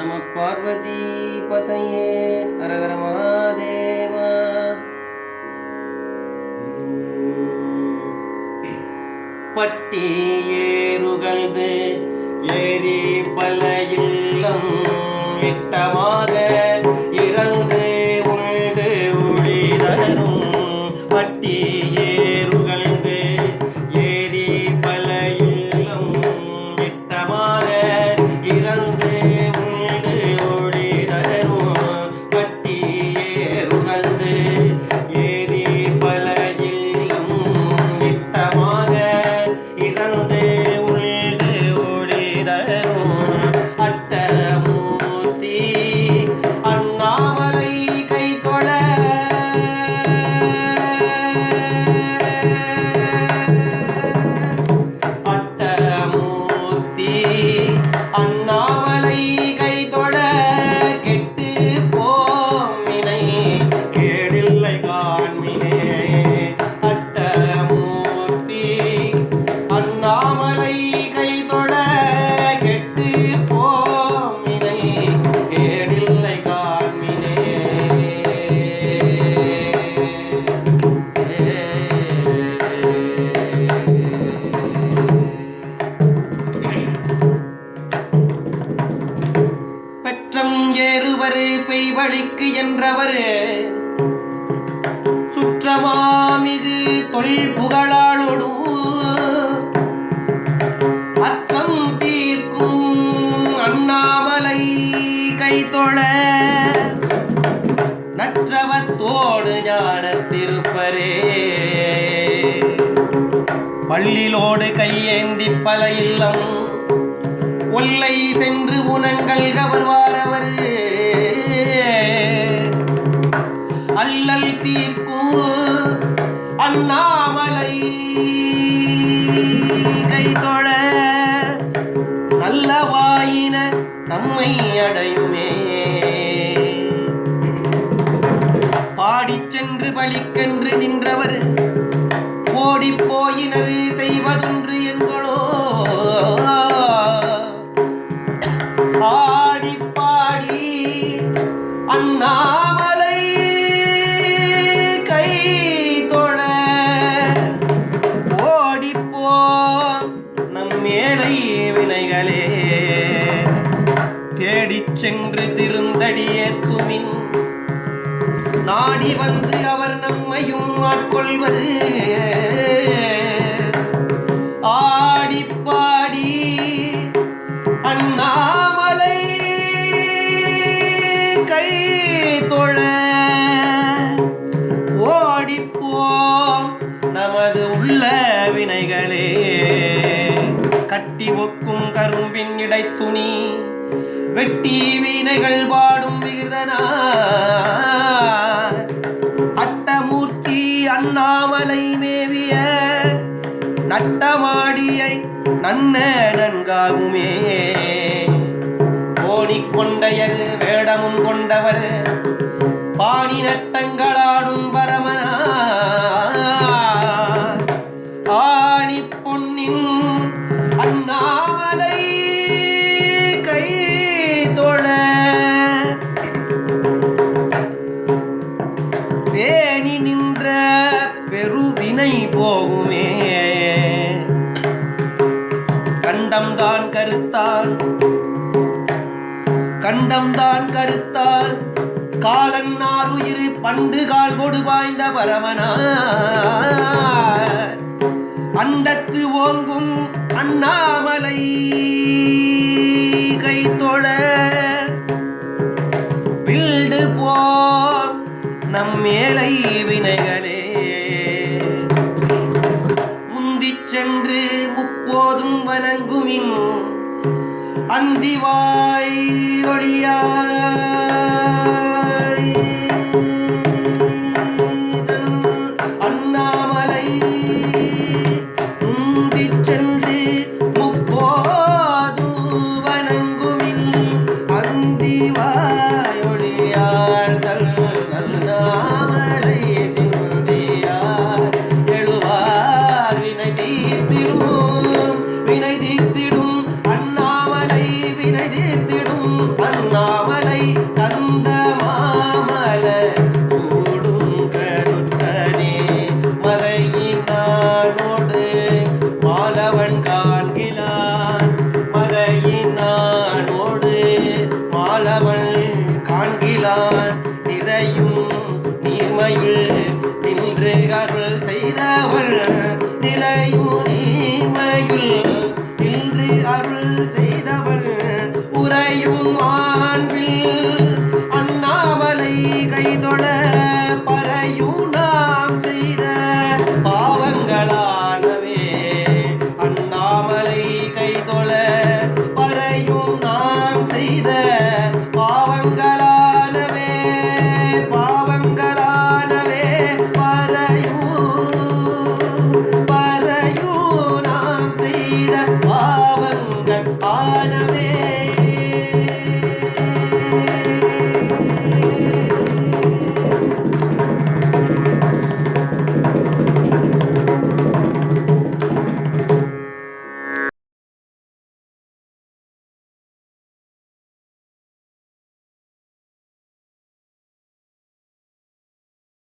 நம பார்வதி பதையே அரகர மகாதேவா பட்டி ஏறுகழ்ந்து ஏறி பல இல்லம் எட்டமாக ஏறுவர் பெய்வழிக்கு என்றவர். சுற்றமாமிகு தொல் புகழாளோடும் அற்றம் தீர்க்கும் அண்ணாமலை கைத்தொழ நற்றவத்தோடு ஞான திருப்பரே. பள்ளிலோடு கையேந்தி பல இல்லம். ஒல்லை சென்று உனங்கள் கவர்வாரவரே தீர்க்கும் அண்ணாமலை. கைதொழ நல்லவாயின நம்மை அடையுமே. பாடிச் சென்று பலிக்கென்று நின்றவர் ஓடிப் போயினர் வினைகளே. தேடிச் சென்று திருந்தடியேத்துமின் நாடி வந்து அவர் நம்மையும் ஆட்கொள்வது. ஆடிப்பாடி அண்ணாமலை கை தொழ. ஓடிப்போம் நமது உள்ள வினைகளே. ஒக்கும் கரும்பின் இடைத்துணி வெட்டி வீணைகள் பாடும் விகிதனா அட்டமூர்த்தி அண்ணாமலை மேவிய நட்டமாடியை நன்ன நன்காகுமே. கோணிக்கொண்டையர் வேடமும் கொண்டவர் பாணி நட்டங்களாடும் பரமனா கண்டம்தான் கருத்தான் கண்டம்தான் கருத்தால். காலன்னார் உயிர் பண்டு கால் கொடு வாய்ந்த பரமனா அண்டத்து ஓங்கும் அண்ணாமலை கை தொழ வில்டு போ நம் மேலை வினைகள் അന്തിവായി ഒഴിയാ நிலைமையுள் நின்று அருள் செய்தவள் நிலையூர்